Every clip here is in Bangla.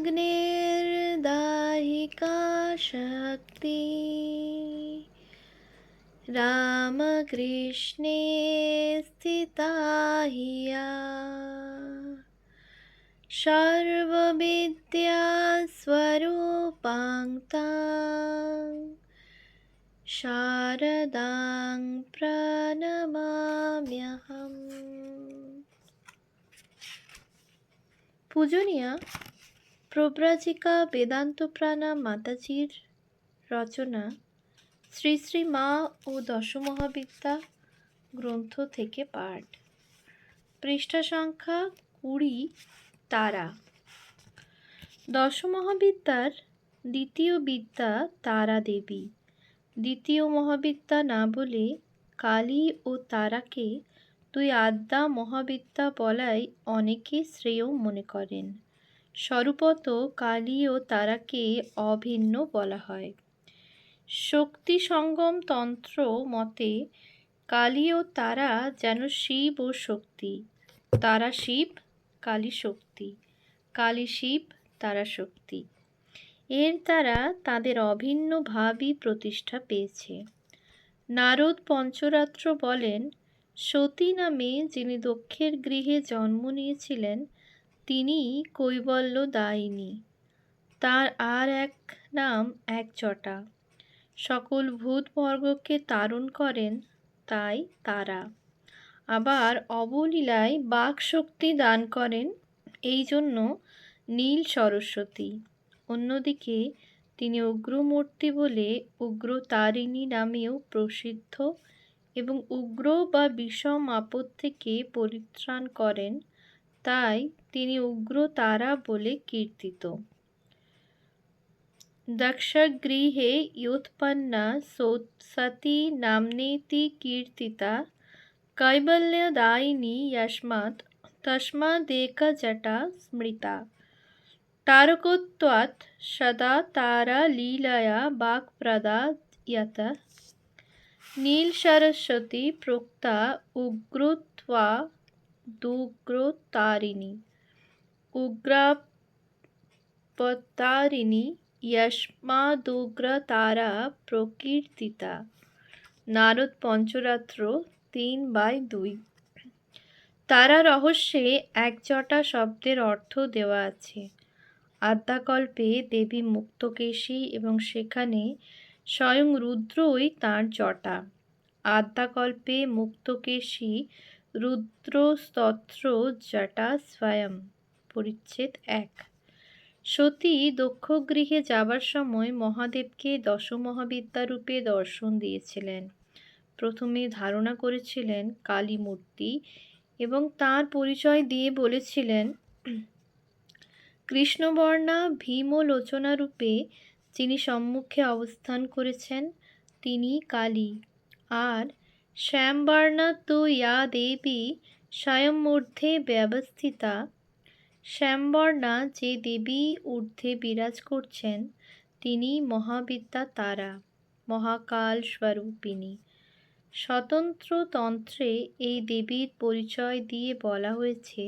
रामाग्नेर्दाहिका शक्ति रामकृष्णे स्थिता हिया सर्वविद्यास्वरूपाङ्क्ता শারদাং প্রণমাম্যহম পূজনীয়া প্রব্রাজিকা বেদান্ত প্রাণা মাতাজির রচনা শ্রী শ্রী মা ও দশমহাবিদ্যা গ্রন্থ থেকে পাঠ। পৃষ্ঠা সংখ্যা কুড়ি, তারা। দশমহাবিদ্যার দ্বিতীয় বিদ্যা তারা দেবী। দ্বিতীয় মহাবিদ্যা না বলে কালী ও তারাকে দুই আদ্যা মহাবিদ্যা বলাই অনেকে শ্রেয় মনে করেন। স্বরূপত কালী ও তারাকে অভিন্ন বলা হয়। শক্তি সঙ্গম তন্ত্র মতে কালী ও তারা যেন শিব ও শক্তি। তারা শিব, কালী শক্তি। কালী শিব, তারা শক্তি। এর দ্বারা তাদের অভিন্ন ভাবই প্রতিষ্ঠা পেয়েছে। নারদ পঞ্চরাত্র বলেন, সতী নামে যিনি দক্ষের গৃহে জন্ম নিয়েছিলেন তিনি কৈবল্য দায়িনী। তার আর এক নাম এক জটা সকল ভূতবর্গকে তারণ করেন তাই তারা। আবার অবলীলায় বাক শক্তি দান করেন এই জন্য নীল সরস্বতী। অন্যদিকে তিনি উগ্রমূর্তি বলে উগ্রতারিণী নামেও প্রসিদ্ধ এবং উগ্র বা বিষম আপদ থেকে পরিত্রাণ করেন তাই তিনি উগ্র তারা বলে কীর্তিত দক্ষগৃহে ইয়োৎপন্না সতী নামনেতি কীর্তিতা কৈবল্যদায়িনী यस्मात् तस्मादेकजटा स्मृता तारकोत्वात् सदा तारालीलया वाक्प्रदा यत নীলসরস্বতী প্রোক্তা উগ্রত্বা দুগ্রতারিণী উগ্রাপতারিণী ইয়স্মাদুগ্রতারা প্রকীর্তিতা নারদ পঞ্চরাত্র তিন বাই দুই তারা রহস্যে একজটা শব্দের অর্থ দেওয়া আছে। আদ্যাকল্পে দেবী মুক্তকেশী এবং সেখানে স্বয়ং রুদ্রই তাঁর জটা। আদ্যাকল্পে মুক্তকেশী রুদ্রস্তত্র জটা স্বয়ং, পরিচ্ছেদ এক। সতী দক্ষ গৃহে যাবার সময় মহাদেবকে দশমহাবিদ্যারূপে দর্শন দিয়েছিলেন। প্রথমে ধারণা করেছিলেন কালী মূর্তি এবং তার পরিচয় দিয়ে বলেছিলেন, কৃষ্ণবর্ণা ভীমলোচনা রূপে যিনি সম্মুখে অবস্থান করেছেন, তিনি কালী। আর শ্যামবর্ণা তো ইয়া দেবী স্বয়ংমূর্ধে ব্যবস্থিতা। শ্যামবর্ণা যে দেবী ঊর্ধ্বে বিরাজ করছেন, তিনি মহাবিদ্যা তারা, মহাকাল স্বরূপিণী। স্বতন্ত্র তন্ত্রে এই দেবীর পরিচয় দিয়ে বলা হয়েছে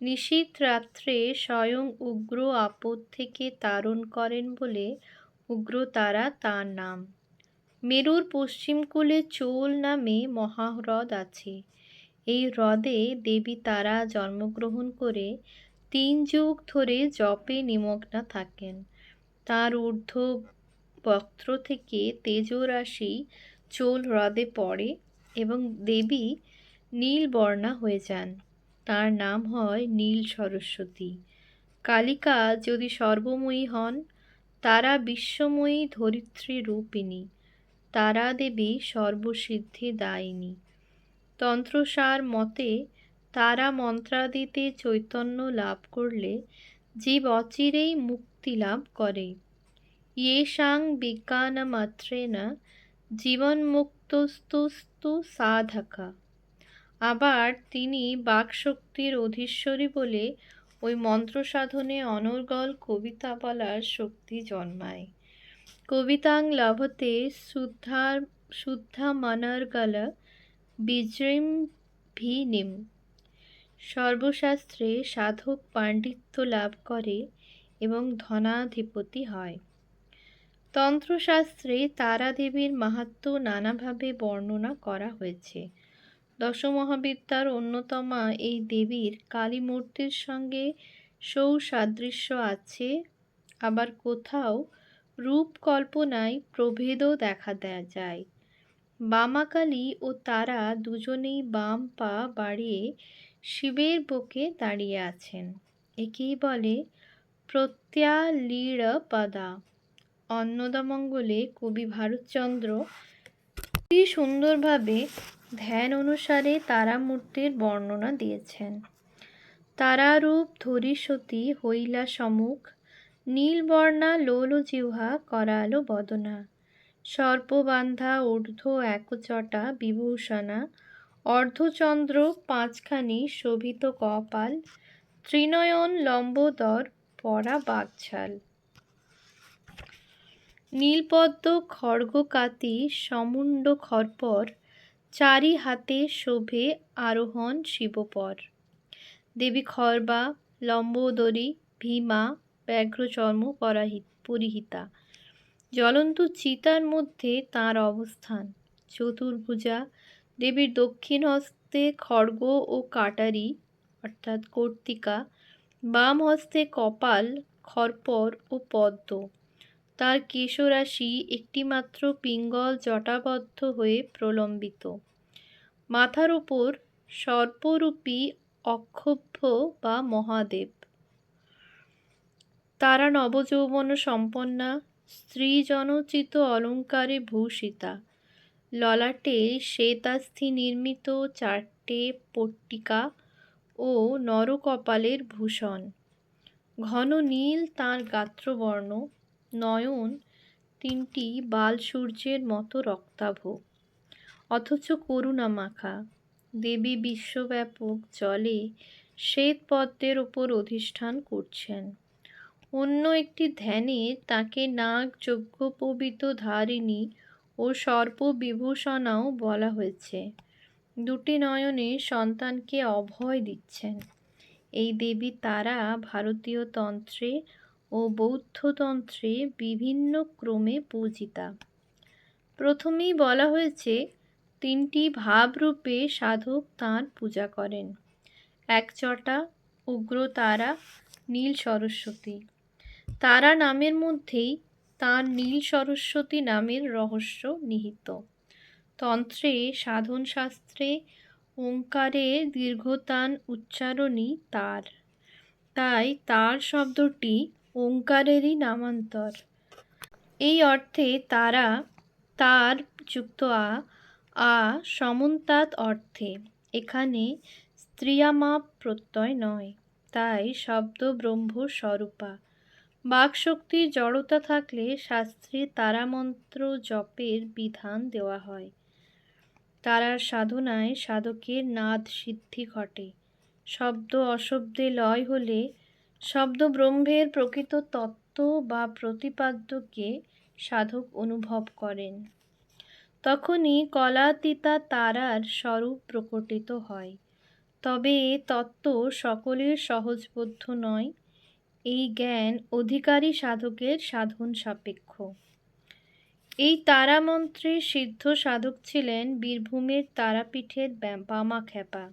নিশীত রাত্রে স্বয়ং উগ্র আপদ থেকে তারণ করেন বলে উগ্র তারা তার নাম। মেরুর পশ্চিমকূলে চোল নামে মহাহ্রদ আছে। এই হ্রদে দেবী তারা জন্মগ্রহণ করে তিন যুগ ধরে জপে নিমগ্না থাকেন। তার ঊর্ধ্ব বক্ত্র থেকে তেজরাশি চোল হ্রদে পড়ে এবং দেবী নীলবর্ণা হয়ে যান। তার নাম হয় নীল সরস্বতী। কালিকা যদি সর্বময়ী হন, তারা বিশ্বময়ী ধরিত্রী রূপিণী। তারা দেবী সর্বসিদ্ধি দায়িনী। তন্ত্রসার মতে তারা মন্ত্রাদিতে চৈতন্য লাভ করলে জীব অচিরেই মুক্তি লাভ করে। ইয়েষাং বিজ্ঞানমাত্রেণ জীবনমুক্তস্তু সাধকা। আবার তিনি বাকশক্তির অধীশ্বরী বলে ওই মন্ত্র সাধনে অনর্গল কবিতা বলার শক্তি জন্মায়। কবিতাং লভতে শুদ্ধা মনর্গল বিজৃম ভিনিম সর্বশাস্ত্রে সাধক পাণ্ডিত্য লাভ করে এবং ধনাধিপতি হয়। তন্ত্রশাস্ত্রে তারা দেবীর মাহাত্ম্য নানাভাবে বর্ণনা করা হয়েছে। দশমহাবিদ্যার অন্যতমা এই দেবীর কালী মূর্তির সঙ্গে সৌসাদৃশ্য আছে। আবার কোথাও রূপকল্পনায় প্রভেদও দেখা যায়। বামাকালী ও তারা দুজনেই বাম পা বাড়িয়ে শিবের বুকে দাঁড়িয়ে আছেন। একেই বলে প্রত্যালীড়পদা অন্নদামঙ্গলে কবি ভারতচন্দ্র অতি সুন্দরভাবে ধ্যান অনুসারে তারামূর্তির বর্ণনা দিয়েছেন। তারারূপ ধরিসতী হইলা সম্মুখ নীলবর্ণা লোলজিহ্বা করালো বদনা। সর্পবান্ধা, ঊর্ধ্ব একচটা বিভূষণা, অর্ধচন্দ্র পাঁচখানি শোভিত কপাল, ত্রিনয়ন লম্বোদর পরা বাগছাল নীলপদ্ম খড়গকাতি সমুণ্ড খরপর চারি হাতে শোভে আরোহণ শিবপর। দেবী খর্বা লম্বোদরী, ভীমা ব্যাঘ্রচর্ম পরাহি, পরিহিতা। জ্বলন্ত চিতার মধ্যে তার অবস্থান। চতুর্ভুজা, দেবীর দক্ষিণ হস্তে খড়গ ও কাটারি, অর্থাৎ কর্তিকা, বাম হস্তে কপাল খরপর ও পদ্ম। তার কেশরাশি একটিমাত্র পিঙ্গল জটাবদ্ধ হয়ে প্রলম্বিত। মাথার উপর সর্পরূপী অক্ষোভ্য বা মহাদেব। তারা নবযৌবন সম্পন্না, স্ত্রীজনোচিত অলঙ্কারে ভূষিতা। ললাটে শ্বেতাস্থি নির্মিত চারটে পট্টিকা ও নরকপালের ভূষণ। ঘন নীল তাঁর গাত্রবর্ণ, নয়ন তিনটি বাল সূর্যের মতো রক্তাভ। অথচ করুণা মাখা দেবী বিশ্বব্যাপক জলে শ্বেত পদ্মের ওপর অধিষ্ঠান করছেন। অন্য একটি ধ্যানে তাকে নাগ যজ্ঞোপবিত ধারিণী ও সর্পবিভূষণাও বলা হয়েছে। দুটি নয়নে সন্তানকে অভয় দিচ্ছেন। এই দেবী তারা ভারতীয় তন্ত্রে ও বৌদ্ধতন্ত্রে বিভিন্ন ক্রমে পূজিতা। প্রথমেই বলা হয়েছে, তিনটি ভাবরূপে সাধক তাঁর পূজা করেন। একচটা, উগ্রতারা, নীল সরস্বতী। তারা নামের মধ্যেই তাঁর নীল সরস্বতী নামের রহস্য নিহিত। তন্ত্রে সাধন শাস্ত্রে ওঙ্কারের দীর্ঘতান উচ্চারণই তার। তাই তার শব্দটি ওঙ্কারেরই নামান্তর। এই অর্থে তারা তার যুক্ত আ আ সমন্তাত অর্থে। এখানে স্ত্রিয়ামাপ প্রত্যয় নয়, তাই শব্দ ব্রহ্ম স্বরূপা বাকশক্তির জড়তা থাকলে শাস্ত্রে তারামন্ত্র জপের বিধান দেওয়া হয়। তারার সাধনায় সাধকের নাদ সিদ্ধি ঘটে। শব্দ অশব্দে লয় হলে শব্দ ব্রহ্মের প্রকৃত তত্ত্ব বা প্রতিপাদ্যকে সাধক অনুভব করেন। তখনই কলাতীতা তারার স্বরূপ প্রকটিত হয়। তবে এ তত্ত্ব সকলের সহজবোধ্য নয়। এই জ্ঞান অধিকারী সাধকের সাধন সাপেক্ষ। এই তারামন্ত্রের সিদ্ধ সাধক ছিলেন বীরভূমের তারাপীঠের বামা খ্যাপা।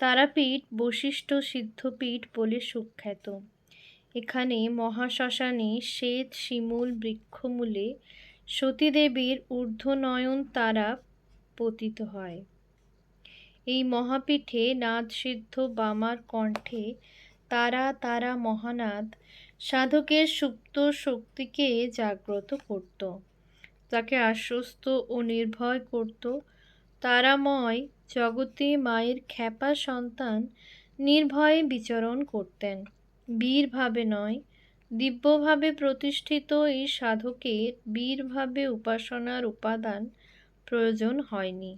তারাপীঠ বশিষ্ঠ সিদ্ধপীঠ বলে সুখ্যাত। এখানে মহাশ্মশানে শ্বেত শিমুল বৃক্ষমূলে সতীদেবীর ঊর্ধ্বনয়ন তারা পতিত হয়। এই মহাপীঠে নাদসিদ্ধ বামার কণ্ঠে তারা তারা মহানাথ সাধকের সুপ্ত শক্তিকে জাগ্রত করত তাকে আশ্বস্ত ও নির্ভয় করত। তারাময় জগতে মায়ের খ্যাপা সন্তান নির্ভয়ে বিচরণ করতেন। বীরভাবে নয়, দিব্যভাবে প্রতিষ্ঠিত এই সাধকের বীরভাবে উপাসনার উপাদান প্রয়োজন হয়নি।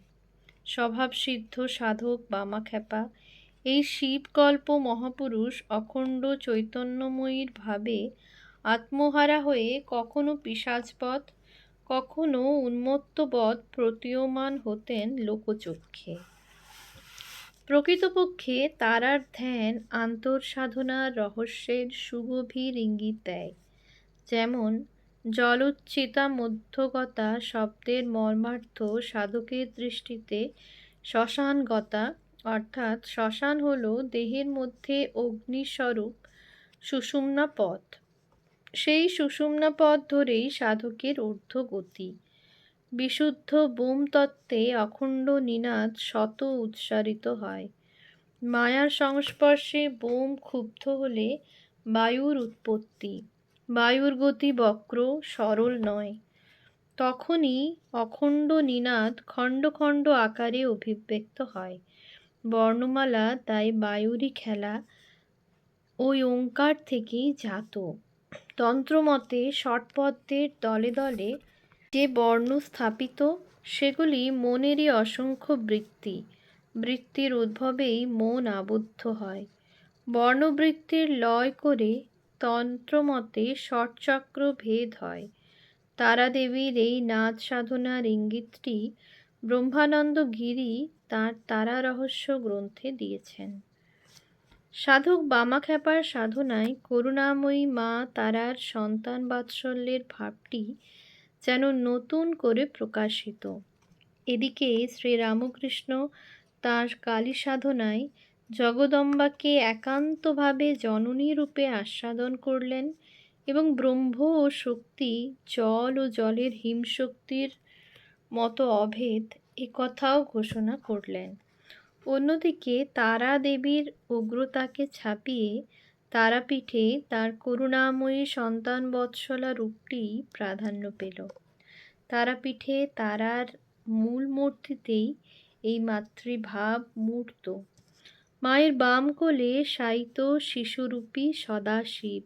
স্বভাবসিদ্ধ সাধক বামাখ্যাপা এই শিবকল্প মহাপুরুষ অখণ্ড চৈতন্যময়ীর ভাবে আত্মহারা হয়ে কখনো পিসাজপথ কখনো উন্মত্তবধ প্রতীয়মান হতেন লোকচক্ষে। প্রকৃতপক্ষে তারার ধ্যান আন্তঃসাধনার রহস্যের সুগভীর ইঙ্গিত দেয়। যেমন জলোচ্চিতা মধ্যগতা শব্দের মর্মার্থ সাধকের দৃষ্টিতে শ্মশানগতা অর্থাৎ শ্মশান হল দেহের মধ্যে অগ্নিস্বরূপ সুষুম্না পথ। সেই সুষুম্না পথ ধরেই সাধকের ঊর্ধ্বগতি। বিশুদ্ধ বোম তত্ত্বে অখণ্ড নিনাদ শত উচ্চারিত হয়। মায়ার সংস্পর্শে বোম ক্ষুব্ধ হলে বায়ুর উৎপত্তি। বায়ুর গতি বক্র, সরল নয়। তখনই অখণ্ড নিনাদ খণ্ড খণ্ড আকারে অভিব্যক্ত হয়। বর্ণমালা, তাই বায়ুরই খেলা। ওই ওঙ্কার থেকেই জাত তন্ত্রমতে ষটপদ্মের দলে দলে যে বর্ণ স্থাপিত, সেগুলি মনেরই অসংখ্য বৃত্তি। বৃত্তির উদ্ভবেই মন আবদ্ধ হয়। বর্ণবৃত্তির লয় করে তন্ত্রমতে ষটচক্র ভেদ হয়। তারাদেবীর এই নাচ সাধনার ইঙ্গিতটি ব্রহ্মানন্দ গিরি তাঁর তারা রহস্য গ্রন্থে দিয়েছেন। সাধক বামাখ্যাপার সাধনায় করুণাময়ী মা তারার সন্তান বাৎসল্যের ভাবটি যেন নতুন করে প্রকাশিত। এদিকে শ্রীরামকৃষ্ণ তাঁর কালী সাধনায় জগদম্বাকে একান্তভাবে জননী রূপে আস্বাদন করলেন এবং ব্রহ্ম ও শক্তি, জল ও জলের হিমশক্তির মতো অভেদ একথাও ঘোষণা করলেন। অন্যদিকে তারা দেবীর উগ্রতাকে ছাপিয়ে তারাপীঠে তার করুণাময়ী সন্তান বৎসলা রূপটি প্রাধান্য পেল। তারাপীঠে তারার মূল মূর্তিতেই এই মাতৃভাব মূর্ত। মায়ের বাম কোলে শায়িত শিশুরূপী সদাশিব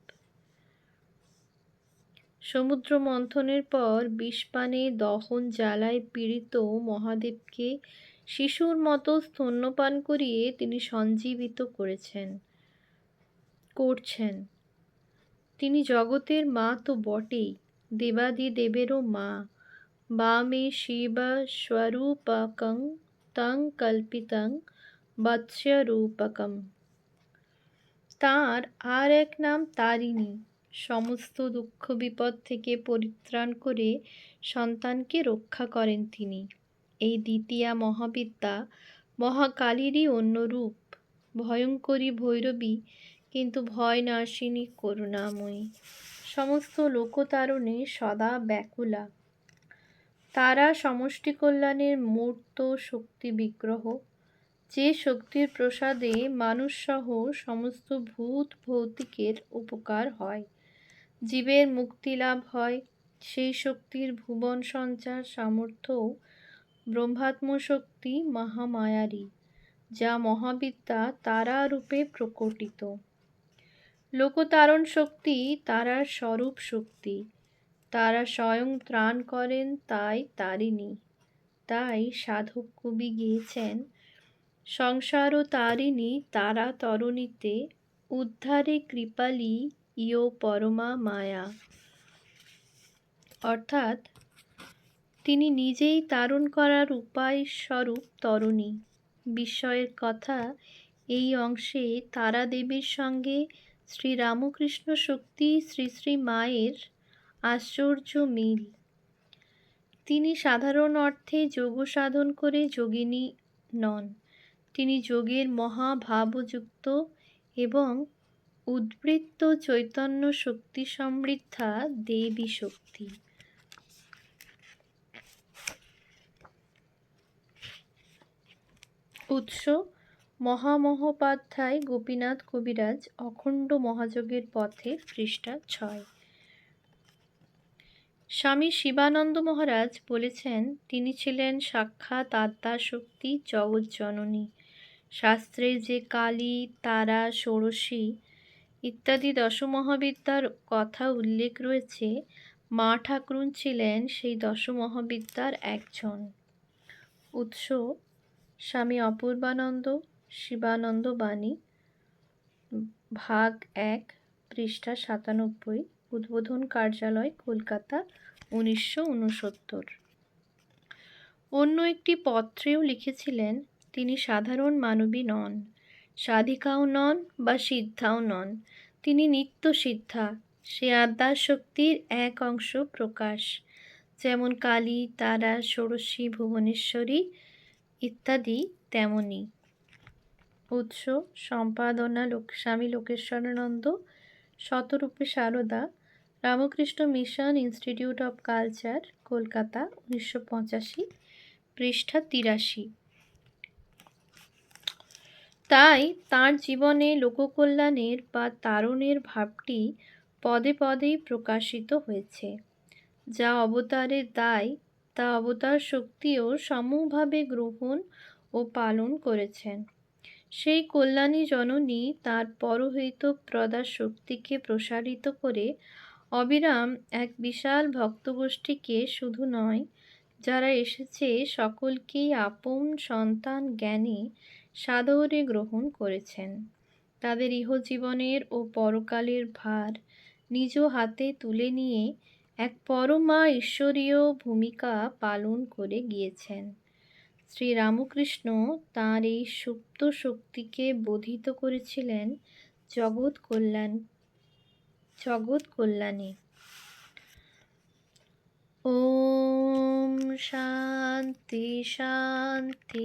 সমুদ্র মন্থনের পর বিষপানে দহন জ্বালায় পীড়িত মহাদেবকে। শিশুর মতো স্তন্যপান করিয়ে তিনি সঞ্জীবিত করেছেন, করছেন। তিনি জগতের মা তো বটেই দেবাদি দেবেরও মা। বামে শিব স্বরূপকং তং কল্পিতং বৎস্যরূপকম। তাঁর আর এক নাম তারিণী। সমস্ত দুঃখ বিপদ থেকে পরিত্রাণ করে সন্তানকে রক্ষা করেন তিনি। এই দ্বিতীয়া মহাবিদ্যা মহাকালীরই অন্য রূপ ভয়ঙ্করী ভৈরবী, কিন্তু ভয় নাশিনী করুণাময়ী। সমস্ত লোকতারণে সদা ব্যাকুলা। তারা সমষ্টি কল্যাণের মূর্ত শক্তি বিগ্রহ। যে শক্তির প্রসাদে মানুষসহ সমস্ত ভূত ভৌতিকের উপকার হয়। জীবের মুক্তি লাভ হয়। সেই শক্তির ভুবন সঞ্চার সামর্থ্য ব্রহ্মাত্মশক্তি মহামায়ারী যা মহাবিদ্যা তারা রূপে প্রকটিত। লোকতারণ শক্তি তারার স্বরূপ শক্তি। তারা স্বয়ং ত্রাণ করেন, তাই তারিণী। তাই সাধক কবি গিয়েছেন, সংসার ও তারিণী তারা তরণীতে উদ্ধারে কৃপালি ইয় পরমা মায়া। অর্থাৎ তিনি নিজেই তারণ করার উপায় স্বরূপ তরণী। বিস্ময়ের কথা, এই অংশে তারা দেবীর সঙ্গে শ্রী রামকৃষ্ণ শক্তি শ্রী শ্রী মায়ের আশ্চর্য মিল। তিনি সাধারণ অর্থে যোগ সাধন করে যোগিনী নন। তিনি যোগের মহাভাবযুক্ত এবং উদ্বৃত্ত চৈতন্য শক্তি সমৃদ্ধা দেবী শক্তি। উৎস, মহামহোপাধ্যায় গোপীনাথ কবিরাজ অখণ্ড মহাযোগের পথে পৃষ্ঠা ছয়। স্বামী শিবানন্দ মহারাজ বলেছেন, তিনি ছিলেন সাক্ষাৎ আত্মা শক্তি জগৎজননী শাস্ত্রে যে কালী, তারা, ষোড়শী ইত্যাদি দশমহাবিদ্যার কথা উল্লেখ রয়েছে। মা ঠাকুরুন ছিলেন সেই দশমহাবিদ্যার একজন। উৎস, স্বামী অপূর্বানন্দ, শিবানন্দ বাণী, ভাগ এক, পৃষ্ঠা সাতানব্বই, উদ্বোধন কার্যালয়, কলকাতা, উনিশশো উনসত্তর অন্য একটি পত্রেও লিখেছিলেন, তিনি সাধারণ মানবী নন। সাধিকাও নন বা সিদ্ধাও নন। তিনি নিত্য সিদ্ধা, সে আদ্যাশক্তির এক অংশ প্রকাশ। যেমন কালী, তারা, ষোড়শী, ভুবনেশ্বরী ইত্যাদি তেমনি। উৎস, সম্পাদনা, লোক, Swami Lokeshwarananda, শতরূপে Sarada, Ramakrishna Mission Institute of Culture, Kolkata, উনিশশো পঁচাশি, পৃষ্ঠা তিরাশি। তাই তার জীবনে লোককল্যাণের বা তারণের ভাবটি পদে পদেই প্রকাশিত হয়েছে। যা অবতারের দায়, তা অবতার শক্তিও সমূহভাবে গ্রহণ ও পালন করেছেন। সেই কল্যাণী জননী তার পরহিত প্রদা শক্তিকে প্রসারিত করে অবিরাম এক বিশাল ভক্তগোষ্ঠীকে শুধু নয়, যারা এসেছে সকলকেই আপন সন্তান জ্ঞানে সাদরে গ্রহণ করেছেন। তাদের ইহজীবনের ও পরকালের ভার নিজ হাতে তুলে নিয়ে এক পরমা ঈশ্বরীয় ভূমিকা পালন করে গিয়েছেন। শ্রী রামকৃষ্ণ তাঁর এই সুপ্ত শক্তিকে বোধিত করেছিলেন জগৎ কল্যাণ, জগৎ কল্যাণে। ওম শান্তি শান্তি।